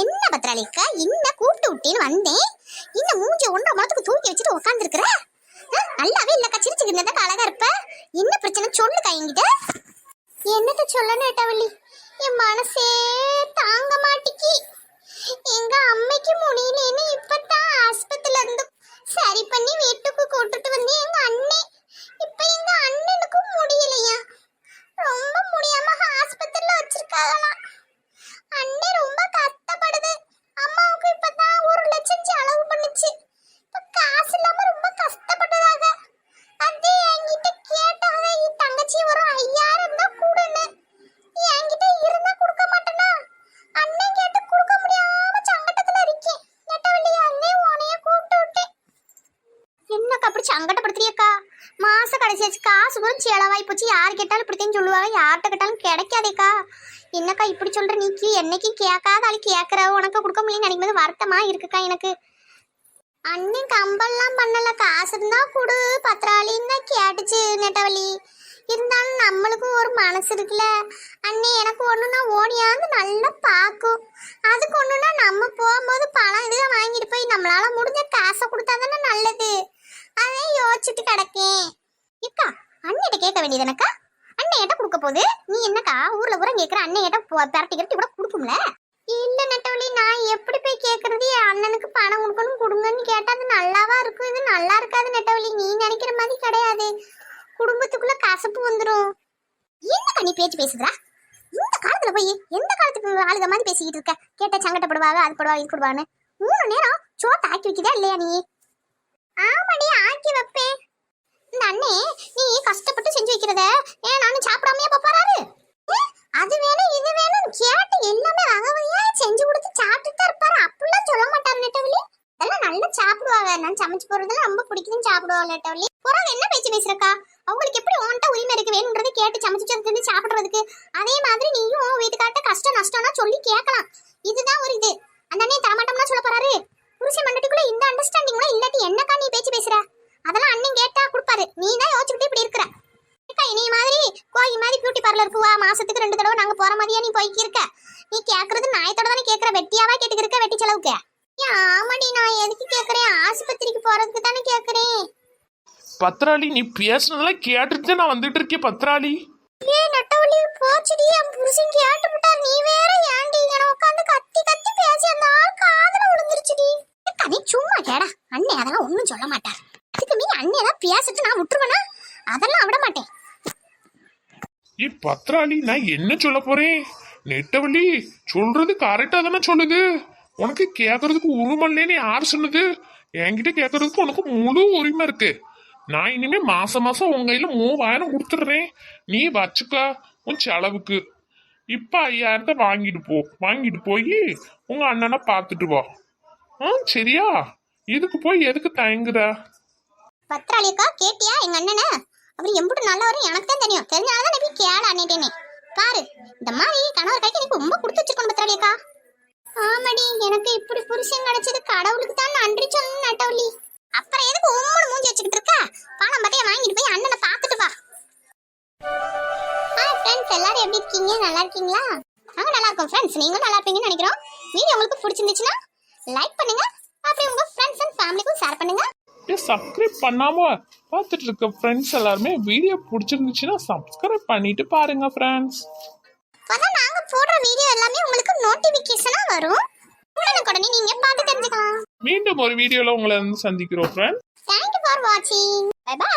என்ன பத்திராளிக்கா? என்ன கூப்பிட்டு விட்டேன்னு வந்தேன்? இந்த மூஞ்சி ஒன்றரை மாதத்துக்கு தூக்கி வச்சுட்டு உட்காந்துருக்குற நல்லாவே இல்லக்கா சிரிச்சுக்கு இருந்தா அழகா இருப்ப. என்ன பிரச்சனை? சொல்லுக்கா என்கிட்ட. என்னத்த சொல்லணும் நேட்டவள்ளி என் மனசே தாங்க மாட்டிக்கி. சங்கடப்படுத்துறியக்கா? மாச கடைசியாச்சு காசு கூட செலவாகி போச்சு. யார் கேட்டாலும் இப்படித்தேன்னு சொல்லுவாங்க யார்கிட்ட கேட்டாலும் கிடைக்காதேக்கா. என்னக்கா இப்படி சொல்ற நீக்கி என்னைக்கு கேட்காத ஆளு கேட்கற உனக்கு கொடுக்க முடியலன்னு நினைக்கும் போது வருத்தமா இருக்குக்கா எனக்கு. அண்ணன் கம்பல்லாம் பண்ணல காசு இருந்தா கொடு பத்திராளின்னு தான் கேட்டுச்சு நெட்டவழி இருந்தாலும் நம்மளுக்கும் ஒரு மனசு இருக்குல்ல. அண்ணே எனக்கு ஒண்ணுனா ஓடியாந்து நல்லா பார்க்கும். அதுக்கு ஒண்ணுனா நம்ம போகும்போது பழம் இதுதான் வாங்கிட்டு போய் நம்மளால முடிஞ்ச காசை கொடுத்தா தானே நல்லது அதை கிடக்கேன் இக்கா அண்ணிட்ட கேட்க வேண்டியதுனக்கா அண்ணையிட்ட கொடுக்க போகுது? நீ என்னக்கா ஊர்ல ஊரம் கேட்குற அண்ணன் பரட்டி கரட்டி கூட கொடுக்கும்ல? இல்ல நட்டவழி நான் எப்படி போய் கேக்குறது? என் அண்ணனுக்கு பணம் கொடுக்கணும் கொடுங்கன்னு கேட்டா அது நல்லாவா இருக்கும்? இது நல்லா இருக்காது நட்டவழி நீ நினைக்கிற மாதிரி கிடையாது. குடும்பத்துக்குள்ள கசப்பு வந்துடும் என்னக்கா நீ பேச்சு பேசுதுடா இந்த காலத்துல போய் எந்த காலத்துக்கு ஆளுக மாதிரி பேசிக்கிட்டு இருக்க? கேட்ட சங்கட்டப்படுவாங்க அது படுவாங்க இது படுவான்னு மூணு நேரம் சோத்த ஆக்கி வைக்கதா இல்லையா நீ? நான் சமைச்சு போறதுல ரொம்ப பிடிக்குதுன்னு சாப்பிடுவோம் நெட்டவள்ளி பிறகு என்ன பேச்சு பேசுறக்கா? அவங்களுக்கு எப்படி உன்கிட்ட உரிமை இருக்கு வேணுன்றதை கேட்டு சமைச்சு வந்து சாப்பிடுறதுக்கு? அதே மாதிரி நீயும் உன் வீட்டுக்கார்ட்ட கஷ்டம் நஷ்டம்னா சொல்லி கேட்கலாம். இதுதான் ஒரு இது. அந்த அண்ணே தரமாட்டோம்னா சொல்ல போறாரு. புருஷன் மண்டட்டிக்குள்ள இந்த அண்டர்ஸ்டாண்டிங்ல இல்லாட்டி என்னக்கா நீ பேச்சு பேசுற? அதெல்லாம் அண்ணன் கேட்டா கொடுப்பாரு. நீ தான் யோசிச்சுக்கிட்டு இப்படி இருக்கிற. இனி மாதிரி கோயில் மாதிரி பியூட்டி பார்லர் வா. மாசத்துக்கு ரெண்டு தடவை நாங்க போற மாதிரியா நீ போய்க்கு இருக்க நீ கேக்குறது நாயத்தோட தானே கேக்குற? வெட்டியாவா கேட்டுக்கிறக்க வெட்டி செலவுக்கு? ஆமாடி நான் எதுக்கு கேக்குறேன்? ஆஸ்பத்திரிக்கு போறதுக்கு தானே கேக்குறேன். பத்ராளி நீ பேசுனதெல்லாம் கேட்டுட்டு நான் வந்துட்டு இருக்கேன் பத்ராளி. ஏ நட்டவள்ளி போச்சுடி என் புருஷன் கேட்டு விட்டார். நீ வேற ஏன்டி என உட்காந்து கத்தி கத்தி பேசி அந்த ஆள் காதுல விழுந்துருச்சுடி. நீ சும்மா கேடா. அண்ணே அதெல்லாம் ஒண்ணும் சொல்ல மாட்டார். அதுக்கு மீறி அண்ணே ஏதாவது பேசிட்டு நான் விட்டுருவேனா? அதெல்லாம் விட மாட்டேன். ஏ பத்ராளி நான் என்ன சொல்ல போறேன்? நெட்டவள்ளி சொல்றது கரெக்டா தானே சொல்லுது. உனக்கு கேட்கறதுக்கு உரிமை இல்லைன்னு யார் சொன்னது என்கிட்ட கேட்கறதுக்கு உனக்கு முழு உரிமை இருக்கு. நான் இனிமே மாசம் மாசம் உங்க கையில மூவாயிரம் கொடுத்துடுறேன். நீ வச்சுக்க உன் செலவுக்கு. இப்ப ஐயாயிரத்தை வாங்கிட்டு போ. வாங்கிட்டு போய் உங்க அண்ணனை பார்த்துட்டு வா. ஆ சரியா? இதுக்கு போய் எதுக்கு தயங்குற? பத்திராளியக்கா கேட்டியா எங்க அண்ணனை? அவர் எம்புட்டு நல்லவரும் எனக்கு தான் தெரியும். தெரிஞ்சால தான் கேள அண்ணேட்டேனே பாரு இந்த மாதிரி கணவர் கைக்கு எனக்கு ரொம்ப கொடுத்து வச்சிருக்கணும் பத்திராளியக்கா. ஆமாடி எனக்கு இப்படி புருஷன் கிடைச்சது கடவுளுக்கு தான் நன்றி சொல்லணும் நட்டவள்ளி. அப்புறம் எதுக்கு உம்முன்னு மூஞ்சி வச்சுக்கிட்டு இருக்க? பணம் பத்தைய வாங்கிட்டு போய் அண்ணனை பார்த்துட்டு வா. ஹாய் ஃப்ரெண்ட்ஸ் எல்லாரும் எப்படி இருக்கீங்க? நல்லா இருக்கீங்களா? நாங்கள் நல்லா இருக்கோம் ஃப்ரெண்ட்ஸ் நீங்களும் நல்லா இருப்பீங்கன்னு நினைக்கிறோம். வீடியோ உங்களுக்கு பிடிச்சிருந்துச்சுன்னா லைக் பண்ணுங்க. அப்படியே உங்க ஃப்ரெண்ட்ஸ் அண்ட் ஃபேமிலிக்கும் ஷேர் பண்ணுங்க. சப்ஸ்கிரைப் பண்ணாம பார்த்துட்டு இருக்க ஃப்ரெண்ட்ஸ் எல்லாருமே வீடியோ பிடிச்சிருந்துச்சுன்னா சப்ஸ்கிரைப் பண்ணிட்டு பாருங்க ஃப்ரெண்ட்ஸ் அப்பதான் நாங்க போடுற வீடியோ எல்லாமே உங்களுக்கு நோட்டிபிகேஷனா வரும். உடனுக்குடனே நீங்க பார்த்து தெரிஞ்சுக்கலாம். மீண்டும் ஒரு வீடியோல உங்களை வந்து சந்திக்கிறோம் ஃப்ரெண்ட்ஸ் தேங்க்யூ ஃபார் வாட்சிங் பை பை